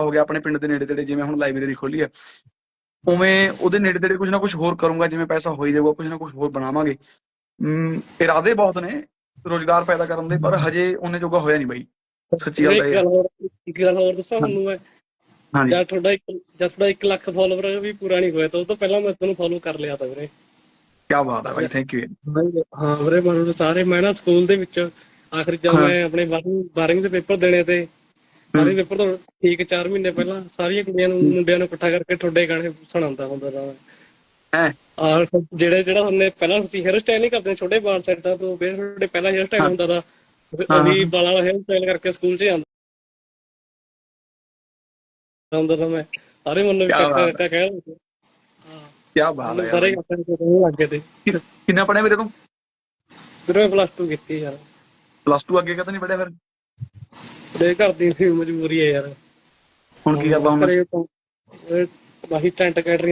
ਹੋ ਗਿਆ ਆਪਣੇ ਪਿੰਡ ਦੇ ਨੇੜੇ ਤੇੜੇ ਜਿਵੇਂ ਹੁਣ ਲਾਇਬ੍ਰੇਰੀ ਖੋਲੀ ਆ। ਉਵੇਂ ਉਹਦੇ ਨੇੜੇ ਤੇੜੇ ਕੁਝ ਨਾ ਕੁਝ ਹੋਰ ਕਰੂੰਗਾ ਜਿਵੇਂ ਪੈਸਾ ਹੋ ਹੀ ਜਾਊਗਾ ਕੁਝ ਨਾ ਕੁਝ ਹੋਰ ਬਣਾਵਾਂਗੇ। ਇਰਾਦੇ ਬਹੁਤ ਨੇ ਰੋਜ਼ਗਾਰ ਪੈਦਾ ਕਰਨ ਦੇ ਪਰ ਹਜੇ ਉਹਨੇ ਜੋਗਾ ਹੋਇਆ ਨਹੀਂ ਬਾਈ। ਸੱਚੀ ਗੱਲ ਇੱਕ ਹੋਰ ਦੱਸਾਂ ਤੁਹਾਨੂੰ ਮੈਂ। ਹਾਂਜੀ। ਜਦ ਤੁਹਾਡਾ ਇੱਕ ਜਦ ਤੁਹਾਡਾ 1 ਲੱਖ ਫਾਲੋਵਰ ਵੀ ਪੂਰਾ ਨਹੀਂ ਹੋਇਆ ਤਾਂ ਉਹ ਤੋਂ ਪਹਿਲਾਂ ਮੈਂ ਤੁਹਾਨੂੰ ਫੋਲੋ ਕਰ ਲਿਆ ਤਾਂ ਵੀਰੇ। ਕੀ ਬਾਤ ਹੈ ਬਾਈ ਥੈਂਕ ਯੂ ਹਾਂ ਵੀਰੇ ਮੈਨੂੰ ਸਾਰੇ ਮੈਂ ਨਾ ਸਕੂਲ ਦੇ ਵਿੱਚ ਆਖਰੀ ਜਦ ਹਾਂ। ਮੈਂ ਆਪਣੇ 12ਵੀਂ ਦੇ ਪੇਪਰ ਦੇਣੇ ਤੇ ਸਾਰੇ ਪੇਪਰ ਤੋਂ ਠੀਕ 4 ਮਹੀਨੇ ਪਹਿਲਾਂ ਸਾਰੀਆਂ ਕੁੜੀਆਂ ਨੂੰ ਮੁੰਡਿਆਂ ਨੂੰ ਇਕੱਠਾ ਕਰਕੇ ਤੁਹਾਡੇ ਗਾਣੇ ਸੁਣਾਉਂਦਾ ਹੁੰਦਾ ਮੈਂ ਹੈ? ਆਹ ਜਿਹੜੇ ਜਿਹੜਾ ਉਹਨੇ ਪਹਿਲਾਂ ਤੁਸੀਂ ਹੇਅਰ ਸਟਾਈਲ ਨਹੀਂ ਕਰਦੇ ਛੋਟੇ ਵਾਲ ਸੈੱਟਾਂ ਤੋਂ ਫਿਰ ਤੁਹਾਡੇ ਪਹਿਲਾਂ ਹੇਅਰ ਸਟਾਈਲ। ਹੁੰਦਾ ਦਾ। ਉਹੀ ਵਾਲਾਂ ਵਾਲਾ ਹੇਅਰ ਸਟਾਈਲ ਕਰਕੇ ਸਕੂਲ 'ਚ ਜਾਂਦਾ। ਹੁੰਦਾ ਤਾਂ ਮੈਂ ਸਾਰੇ ਮੈਨੂੰ ਕਾਕਾ ਕਹਿ ਰਹੇ। ਹਾਂ। ਕੀ ਬਾਤ ਹੈ ਸਾਰੇ। ਕਾਕਾ ਨੂੰ ਲੱਗੇ ਤੇ। ਕਿੰਨ- ਪੜਿਆ ਵੀਰੇ ਤੂੰ? ਫਿਰ ਮੈਂ ਪਲੱਸ 2 ਕੀਤੀ ਯਾਰ। ਪਲੱਸ 2 ਅੱਗੇ ਕਦੋਂ ਨਹੀਂ ਪੜਿਆ ਫਿਰ? ਦੇ ਘਰ ਦੀ ਵੀ ਮਜਬੂਰੀ ਹੈ ਯਾਰ। ਹੁਣ ਕੀ ਕਰਦਾ ਹੁਣ ਘਰੇ ਤਾਂ, ਇਹ ਬਾਹੀ ਟੈਂਟ ਕੈਟਰਿੰਗ